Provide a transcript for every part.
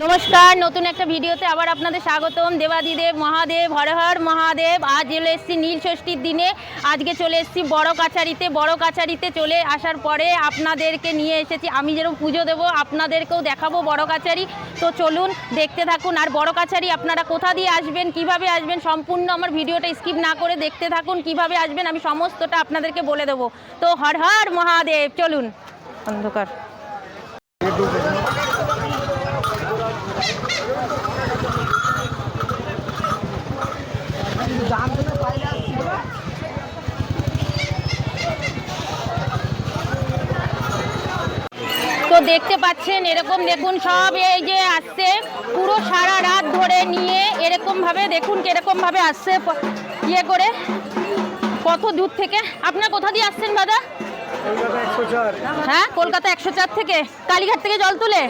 নমস্কার, নতুন একটা ভিডিওতে আবার আপনাদের স্বাগতম। দেবাদিদেব, মহাদেব, হর হর, মহাদেব, আজ চলে এসেছি নীল ষষ্ঠীর দিনে। আজকে চলে এসেছি বড় কাছারিতে। বড় কাছারিতে চলে আসার পরে আপনাদেরকে নিয়ে এসেছি। আমি যেরকম পুজো দেবো, আপনাদেরকেও দেখাবো বড় কাছারি। তো চলুন দেখতে থাকুন। আর বড় কাছারি, আপনারা কোথা দিয়ে আসবেন, কীভাবে আসবেন, সম্পূর্ণ আমার ভিডিওটা স্কিপ না করে দেখতে থাকুন, কীভাবে আসবেন, আমি সমস্তটা আপনাদেরকে বলে দেবো। তো হর হর, মহাদেব, চলুন। অন্ধকার তো দেখতে পাচ্ছেন এরকম দেখুন সব এই যে আসছে। পুরো সারা রাত ধরে নিয়ে এরকম ভাবে দেখুন কীরকম ভাবে আসছে ইয়ে করে। কত দূর থেকে? আপনার কোথা দিয়ে আসছেন দাদা হ্যাঁ কলকাতা একশো চার থেকে? কালীঘাট থেকে জল তুলে?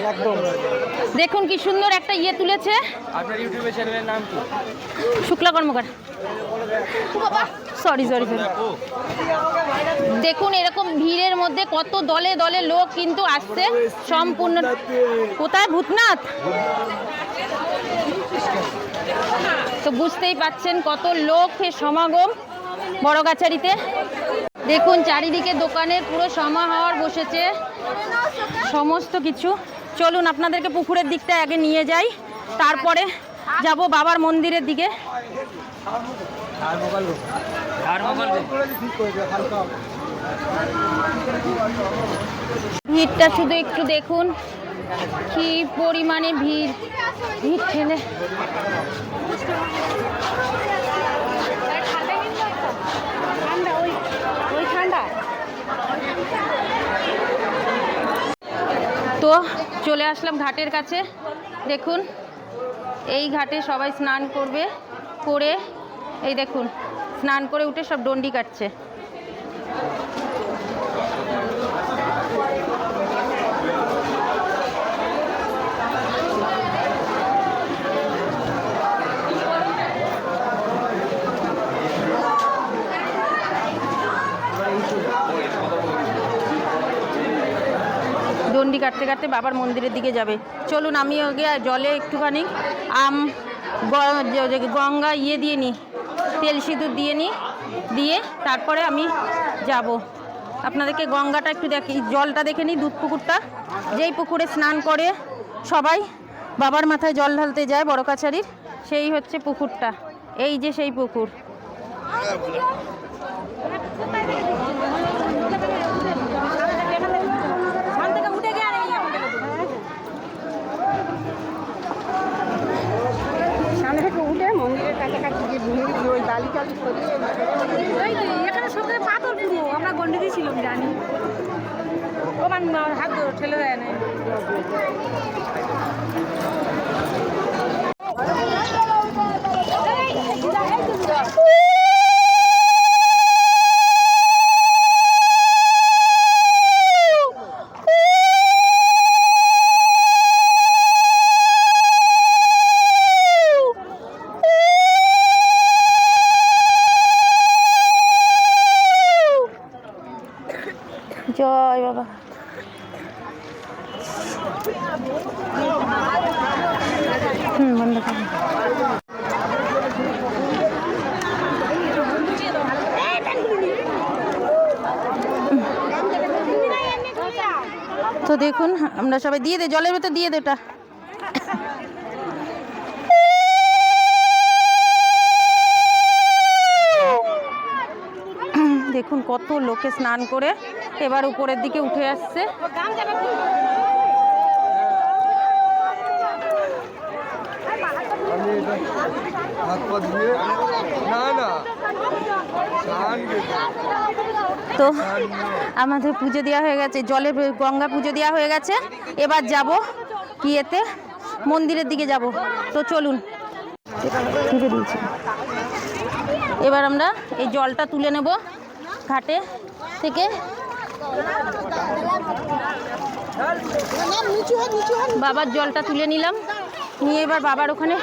দেখুন কি সুন্দর একটা ইয়ে তুলেছে। Shukla Karmakar. Sorry sorry sorry দেখুন এরকম ভিড়ের মধ্যে কত দলে দলে লোক কিন্তু আসছে। সম্পূর্ণ কোথায় ভূতনাথ? তো বুঝতেই পাচ্ছেন কত লোকের সমাগম বড়গাছারিতে। দেখুন চারিদিকে দোকানের পুরো সমাহার বসেছে। সমস্ত কিছু। চলুন আপনাদেরকে পুকুরের দিকটা আগে নিয়ে যাই। তারপরে যাব বাবার মন্দিরের দিকে। ভিড়টা শুধু একটু দেখুন, কি পরিমাণে ভিড়। ভিড় ঠেলে। তো চলে আসলাম ঘাটের কাছে। দেখুন এই ঘাটে সবাই স্নান করবে করে এই দেখুন স্নান করে উঠে সব ডন্ডি কাটছে। দণ্ডি কাটতে কাটতে বাবার মন্দিরের দিকে যাবে। চলুন আমি ওকে জলে একটুখানি আম গঙ্গা ইয়ে দিয়ে নিই তেল সিঁদুর দিয়ে নিই দিয়ে তারপরে আমি যাব। আপনাদেরকে গঙ্গাটা একটু দেখি, জলটা দেখে নিই দুধ পুকুরটা। যেই পুকুরে স্নান করে সবাই বাবার মাথায় জল ঢালতে যায়, বড় কাছারির, সেই হচ্ছে পুকুরটা। এই যে সেই পুকুর সামনে থেকে উঠে মন্দিরের কাছাকাছি যে ভিড় ওই বালি টালি সরিয়ে এই যে এখানে সঙ্গে পাথর পুরো আমরা গন্ডিতে ছিলাম জানি। ওমান হাত ঠেলে দেয় না দেখুন আমরা সবাই দিয়ে দে, জলের ভেতর দিয়ে দে ওটা দেখুন কত লোকে স্নান করে এবার উপরের দিকে উঠে আসছে না না। তো আমাদের পুজো দেওয়া হয়ে গেছে, জলে গঙ্গা পুজো দেওয়া হয়ে গেছে। এবার যাব কিয়েতে মন্দিরের দিকে যাব। তো চলুন। এবার আমরা এই জলটা তুলে নেব ঘাটে থেকে। বাবার জলটা তুলে নিলাম। নিয়ে এবার বাবার ওখানে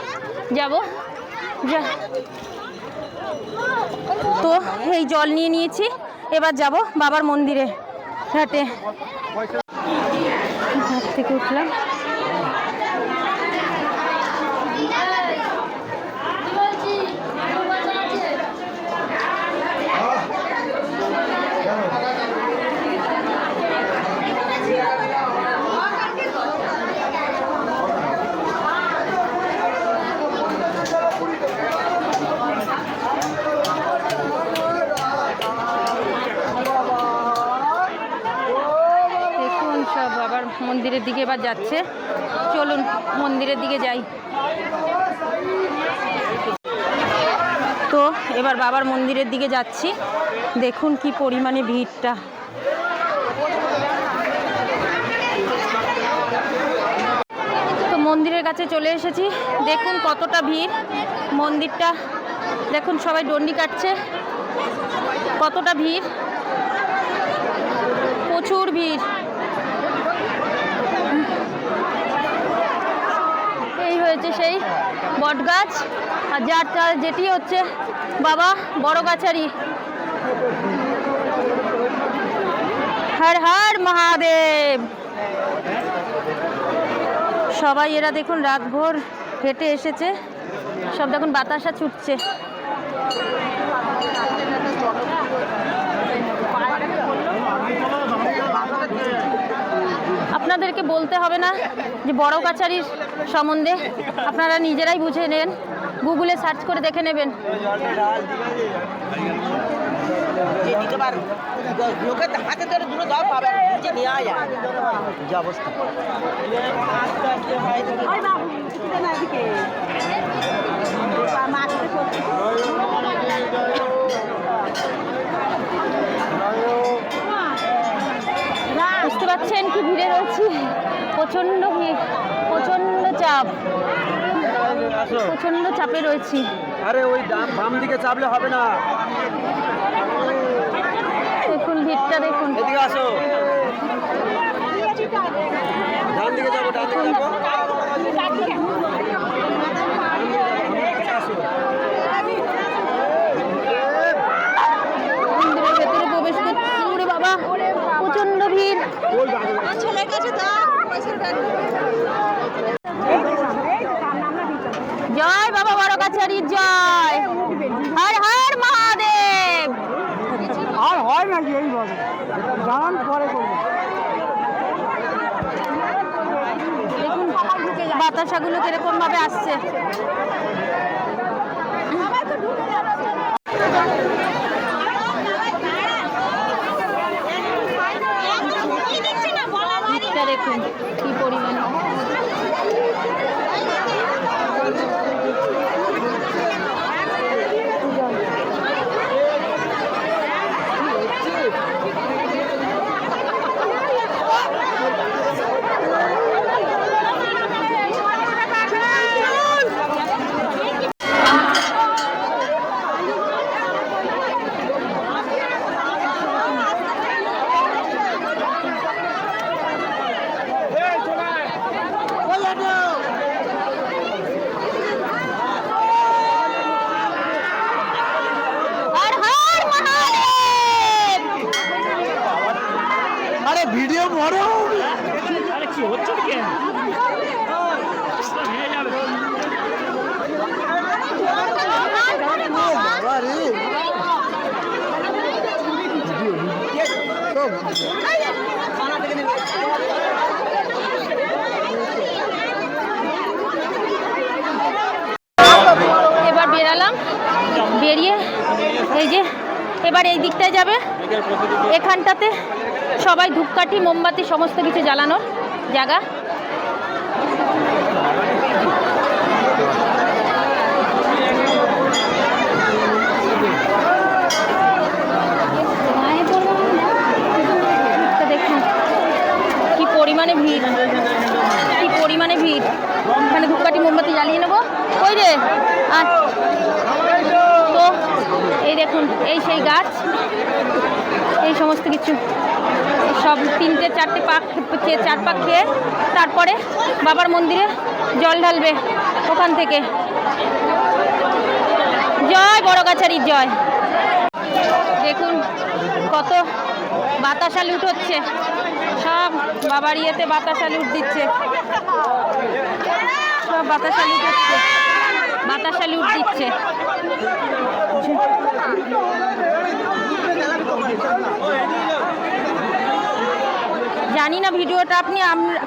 যাব। যা। তো এই জল নিয়ে নিয়েছি। এবার যাব বাবার মন্দিরে ঘাটে। ঘাট থেকে উঠলাম। এবার যাচ্ছে। চলুন, মন্দিরের দিকে যাই। তো, এবার বাবার মন্দিরের দিকে যাচ্ছি। দেখুন কি পরিমাণে ভিড়টা। তো মন্দিরের কাছে চলে এসেছি। দেখুন কতটা ভিড়। মন্দিরটা, দেখুন সবাই ডন্ডি কাটছে। কতটা ভিড়। প্রচুর ভিড়। হয়েছে সেই বটগাছ আর যার যার যেটি হচ্ছে বাবা বড় গাছারি। হর হর মহাদেব। সবাই এরা দেখুন রাতভর হেঁটে এসেছে। সব দেখুন বাতাসা ছুটছে। আপনাদেরকে বলতে হবে না যে বড় কাছারির সম্বন্ধে। আপনারা নিজেরাই বুঝে নেন। গুগলে সার্চ করে দেখে নেবেন নিতে পারো লোকের হাতে ধরে দূরে দাও পাবে না, নিচে নিয়ে আয় আর। যে অবস্থা বুঝতে পারছেন কি ভিড়ে রয়েছি প্রচণ্ড ভিড় প্রচণ্ড চাপ। প্রচণ্ড চাপে রয়েছি। আরে ওই বাম দিকে চাপলে হবে না। দেখুন ভিড়টা দেখুন। এদিকে আসো। ডান দিকে যাব ডান দিকে যাব। ভেতরে প্রবেশ করছি। বাবা প্রচণ্ড ভিড় জয় বাবা জয়। হর হর মহাদেব। আর হয় নাকি এই বলে জানান পরে করব। দেখুন বাতাসাগুলো কীরকম ভাবে আসছে? দেখুন কি পরিমাণে এবার বেরালাম। বেরিয়ে এই যে, এবার এই দিকটায় যাবে। এখানটাতে সবাই ধূপকাঠি, মোমবাতি, সমস্ত কিছু জ্বালানোর জায়গা তো দেখুন কি পরিমাণে ভিড় কি পরিমাণে ভিড় মানে ধূপকাঠি মোমবাতি জ্বালিয়ে নেব ওই রে আর তো এই দেখুন এই সেই গাছ এই সমস্ত কিছু। সব তিনটে, চারটে পাক খেয়ে, চার পাক খেয়ে তারপরে বাবার মন্দিরে জল ঢালবে ওখান থেকে। জয় বড় গাছারির জয়। দেখুন কত বাতাসা লুট হচ্ছে। সব বাবার ইয়েতে বাতাসা লুট দিচ্ছে। সব বাতাসা লুট হচ্ছে। বাতাসা লুট দিচ্ছে। জানি না ভিডিওটা আপনি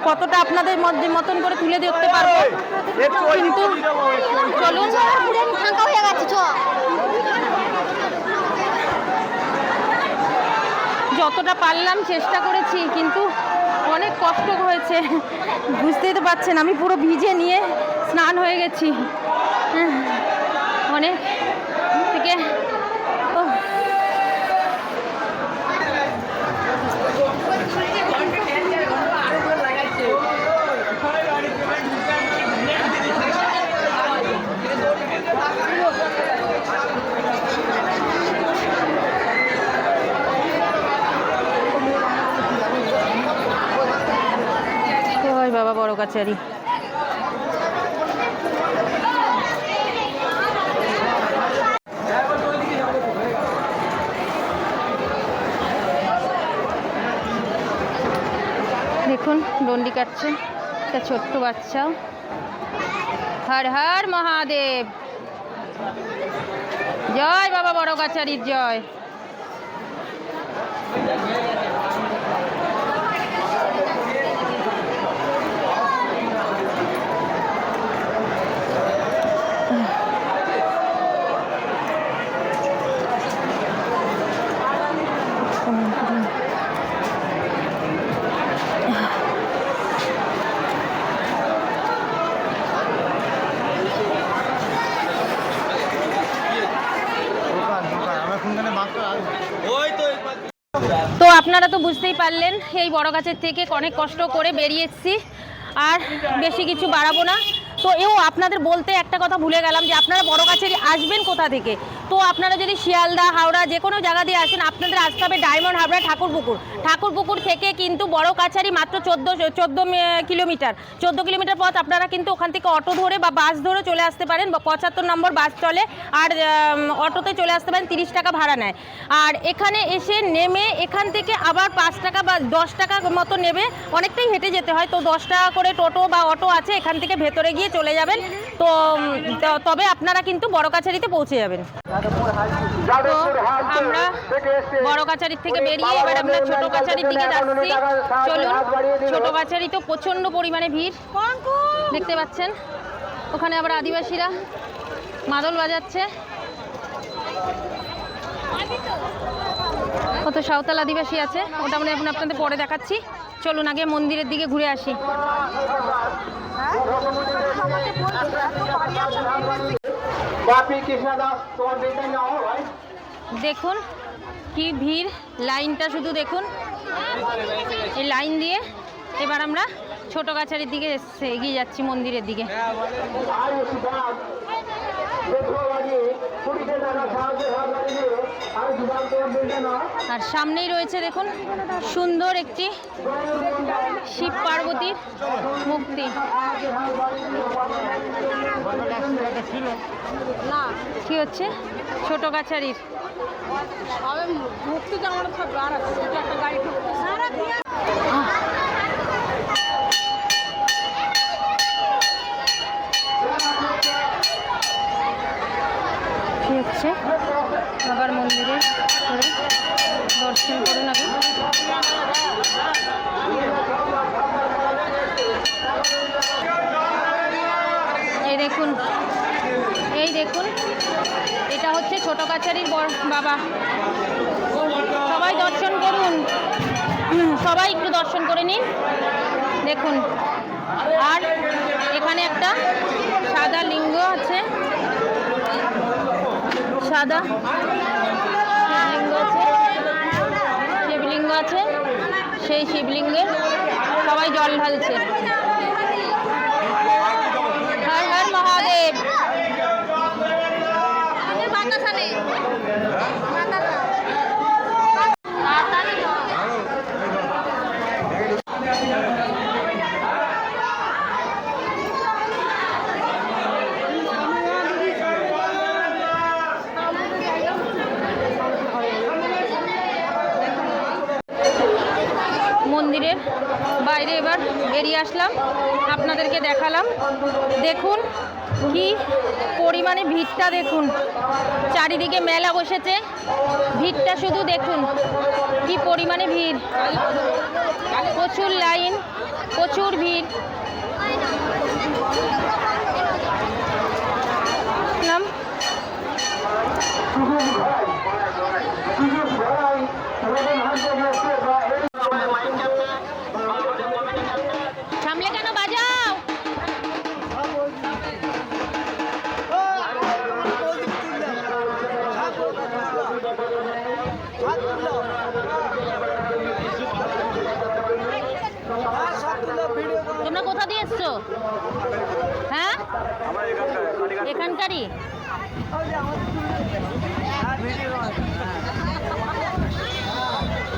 কতটা আপনাদের মধ্যে মতন করে তুলে দেখতে পারব। কিন্তু চলুন। হয়ে গেছে যতটা পারলাম চেষ্টা করেছি কিন্তু অনেক কষ্ট হয়েছে। বুঝতেই তো পারছেন আমি পুরো ভিজে নিয়ে স্নান হয়ে গেছি। অনেক থেকে ওহ, ওই বাবা বড় কাছারি দেখুন ডন্ডি কাটছে। একটা ছোট্ট বাচ্চা। হর হর মহাদেব। জয় বাবা বড় কাছারির জয় তো আপনারা তো বুঝতেই পারলেন, এই বড় গাছের থেকে অনেক কষ্ট করে বেরিয়েছি আর বেশি কিছু বাড়াবো না। তো এও আপনাদের বলতে একটা কথা ভুলে গেলাম যে আপনারা বড় গাছেরই আসবেন কোথা থেকে? তো আপনারা যদি শিয়ালদা, হাওড়া যে কোনো জায়গা দিয়ে আসেন, আপনাদের আসতে হবে ডায়মন্ড হাবড়া ঠাকুরপুকুর। ঠাকুরপুকুর থেকে কিন্তু বড় কাছারি মাত্র চোদ্দ চোদ্দ কিলোমিটার। চোদ্দ কিলোমিটার পথ আপনারা কিন্তু ওখান থেকে অটো ধরে বা বাস ধরে চলে আসতে পারেন, বা পঁচাত্তর নম্বর বাস চলে, আর অটোতে চলে আসতে পারেন, তিরিশ টাকা ভাড়া নেয়। আর এখানে এসে নেমে এখান থেকে আবার পাঁচ টাকা বা দশ টাকা মতো নেবে, অনেকটাই হেঁটে যেতে হয়। তো দশ টাকা করে টোটো বা অটো আছে, এখান থেকে ভেতরে গিয়ে চলে যাবেন। তো, তবে আপনারা কিন্তু বড় কাছারিতে পৌঁছে যাবেন। আমরা বড় কাছারির থেকে বেরিয়ে এবার আমরা ছোট কাছারির দিকে যাচ্ছি। চলুন ছোট কাছারি তো প্রচণ্ড পরিমাণে ভিড়। দেখতে পাচ্ছেন ওখানে আবার আদিবাসীরা মাদল বাজাচ্ছে। কত সাঁওতাল আদিবাসী আছে ওটা আমরা এখন আপনাদের পরে দেখাচ্ছি। চলুন আগে মন্দিরের দিকে ঘুরে আসি। দেখুন কি ভিড় লাইনটা শুধু দেখুন। এই লাইন দিয়ে এবার আমরা ছোট কাছারির দিকে এগিয়ে যাচ্ছি মন্দিরের দিকে। আর সামনেই রয়েছে দেখুন, সুন্দর একটি শিব পার্বতীর মুক্তি কি হচ্ছে? ছোট কাছারির। কি হচ্ছে? আবার মন্দিরে করে দর্শন করুন আগে। এই দেখুন এই দেখুন, এটা হচ্ছে ছোট কাছারির বাবা। সবাই দর্শন করুন। সবাই একটু দর্শন করে নিন। দেখুন, আর এখানে একটা সাদা লিঙ্গ আছে। সাদা শিবলিঙ্গ আছে। শিবলিঙ্গ আছে। সেই শিবলিঙ্গে সবাই জল ঢালছে হর হর মহাদেব মন্দিরের বাইরে এবার বেরিয়ে আসলাম। আপনাদেরকে দেখালাম। দেখুন কি পরিমাণে ভিড়টা দেখুন। চারিদিকে মেলা বসেছে। ভিড়টা শুধু দেখুন কি পরিমাণে ভিড়। প্রচুর লাইন, প্রচুর ভিড়। নাম? এখানকারই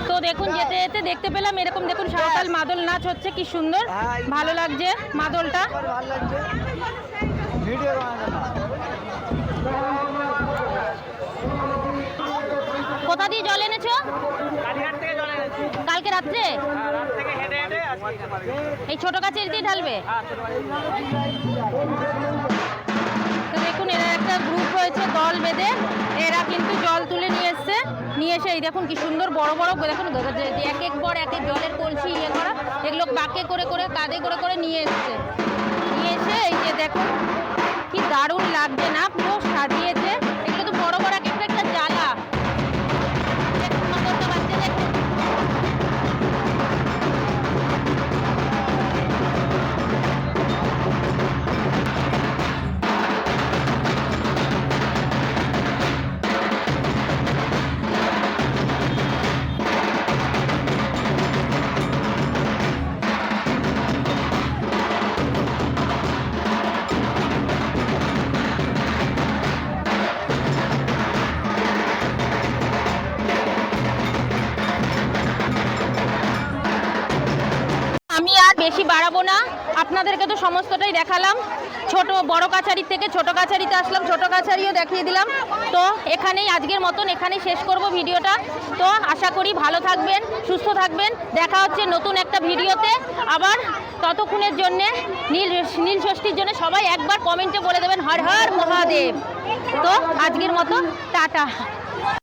তো দেখুন যেতে যেতে দেখতে পেলাম এরকম দেখুন সাঁওতাল মাদল নাচ হচ্ছে কি সুন্দর। ভালো লাগছে মাদলটা। কোথা দিয়ে জল এনেছো? কালকে রাত্রে? এই ছোট গাছের দিয়ে ঢালবে? দেখুন এরা একটা গ্রুপ রয়েছে দল বেঁধে। এরা কিন্তু জল তুলে নিয়ে এসছে। নিয়ে এসে এই দেখুন কি সুন্দর বড় বড় দেখুন এক এক পর এক এক জলের কলসি ইয়ে করা, এগুলো বাঁকে করে করে, কাঁধে করে করে নিয়ে এসছে। নিয়ে এসে এই যে দেখুন, কি দারুণ লাগছে বেশি বাড়াবো না। আপনাদেরকে তো সমস্তটাই দেখালাম। ছোট, বড় কাছারি থেকে ছোট কাছারিতে আসলাম, ছোট কাছারিও দেখিয়ে দিলাম। তো এখানেই, আজকের মতন এখানেই শেষ করব ভিডিওটা। তো আশা করি ভালো থাকবেন, সুস্থ থাকবেন। দেখা হচ্ছে নতুন একটা ভিডিওতে। আবার ততক্ষণের জন্যে, নীল নীল ষষ্ঠীর জন্য সবাই একবার কমেন্টে বলে দেবেন, হর হর মহাদেব। তো আজকের মতো, টাটা।